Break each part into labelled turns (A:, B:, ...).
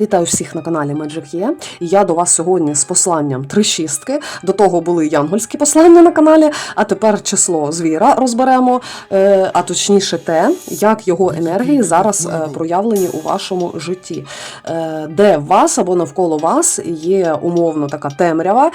A: Вітаю всіх на каналі Magic Є. Я до вас сьогодні з посланням три шістки. До того були янгольські послання на каналі, а тепер число звіра розберемо, е, а точніше те, як його енергії зараз е, проявлені у вашому житті, Е, де в вас або навколо вас є умовно така темрява,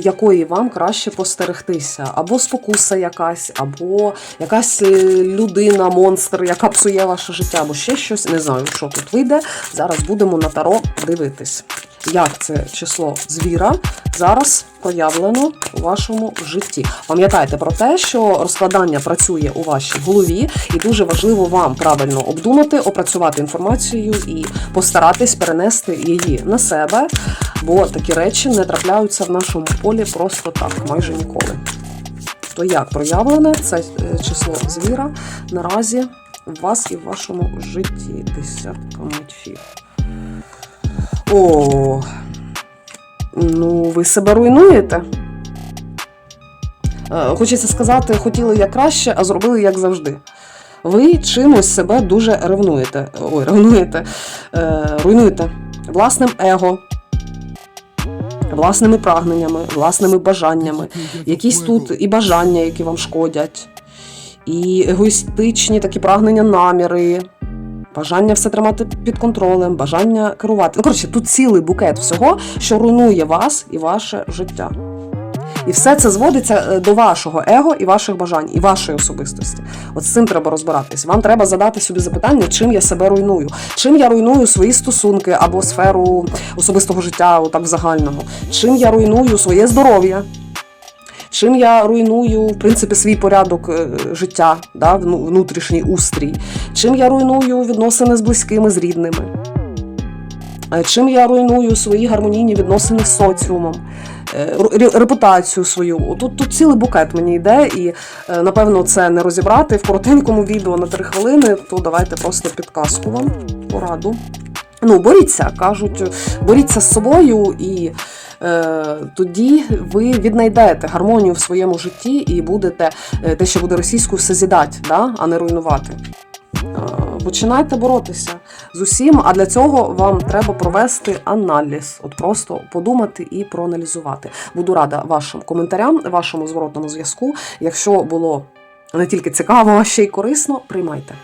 A: якої вам краще постерегтися, або спокуса якась, або якась людина, монстр, яка псує ваше життя, або ще щось. Не знаю, що тут вийде. Зараз будемо на таро дивитись, як це число звіра зараз проявлено у вашому житті. Пам'ятайте про те, що розкладання працює у вашій голові, і дуже важливо вам правильно обдумати, опрацювати інформацію і постаратись перенести її на себе, бо такі речі не трапляються в нашому полі просто так, майже ніколи. То як проявлене це е, число звіра наразі в вас і в вашому житті? Десятка мечів. О, ну ви себе руйнуєте. Е, Хочеться сказати, хотіли як краще, а зробили як завжди. Ви чимось себе дуже ревнуєте. Ой, ревнуєте, е, руйнуєте власним его, власними прагненнями, власними бажаннями. Якісь тут і бажання, які вам шкодять, і егоїстичні такі прагнення, наміри, бажання все тримати під контролем, бажання керувати. Ну, коротше, тут цілий букет всього, що руйнує вас і ваше життя. І все це зводиться е, до вашого его і ваших бажань, і вашої особистості. От з цим треба розбиратись. Вам треба задати собі запитання, чим я себе руйную, чим я руйную свої стосунки або сферу особистого життя, отак в загальному, чим я руйную своє здоров'я. Чим я руйную, в принципі, свій порядок е, життя, да, внутрішній устрій, чим я руйную відносини з близькими, з рідними, Е, чим я руйную свої гармонійні відносини з соціумом, е, репутацію свою. Тут, тут цілий букет мені йде, і напевно це не розібрати в коротенькому відео на 3 хвилини, то давайте просто підказку вам, пораду. Ну, боріться, кажуть, боріться з собою, і тоді ви віднайдете гармонію в своєму житті і будете е, те, що буде російською, созідати, да? а не руйнувати. Е, Починайте боротися з усім, а для цього вам треба провести аналіз, от просто подумати і проаналізувати. Буду рада вашим коментарям, вашому зворотному зв'язку. Якщо було не тільки цікаво, а ще й корисно, приймайте.